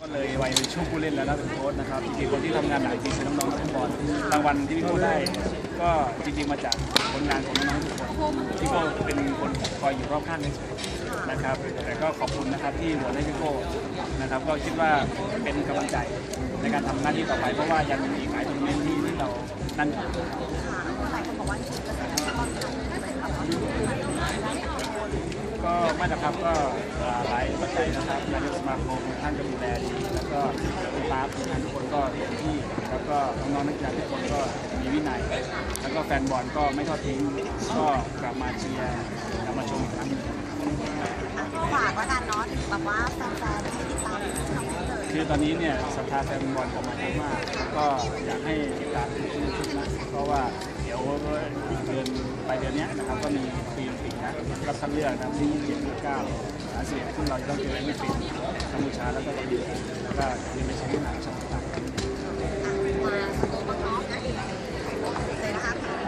ก็เลยวัยเป็นช่วงผู้เล่นแล้วนะเป็นโค้ชนะครับจริงๆคนที่ทำงานหนักจริงๆคือน้องๆนักฟุตบอลรางวัลที่พี่โก้ได้ ก็จริงๆมาจากผลงานของน้องๆทุกคนพี่โก้เป็นคนคอยอยู่รอบข้างเฉยๆนะครับ แต่ก็ขอบคุณนะครับที่โหวให้พี่โก้นะครับก็คิดว่าเป็นกำลังใจในการทำหน้าที่ต่อไปเพราะว่ายังมีหลายทัวร์นาเมนต์ที่ที่เรานั่นอยู่หลายคนบอกว่านี่คือกระแสฟุตบอลไทยที่เป็นแบบว่าได้ ก็ไม่นะครับก็หลายปัจจัยนะครับนายกสมาคมท่านก็ดูแลดี แล้วก็สตาฟทีมงานทุกคนก็เต็มที่ แล้วก็น้องๆนักกีฬาทุกคนก็มีวินัย แล้วก็แฟนบอลก็ไม่ทอดทิ้ง ก็กลับมาเชียร์กลับมาชมอีกครั้งหนึ่งฝากแล้วกันเนาะถึงแบบว่าแฟนๆที่ติดตามคือตอนนี้เนี่ยศรัทธาแฟนบอลกลับมาเยอะมาก ก็อยากให้ติดตามทุกชุดนะเพราะว่าเดี๋ยวเดือนปลายเดือนนี้นะครับก็มี รับคัดเลือกนะที่27 29อาเซียนซึ่งเราจะต้องเจอฟิลิปปินส์กัมพูชาแล้วก็เกาหลีแล้วก็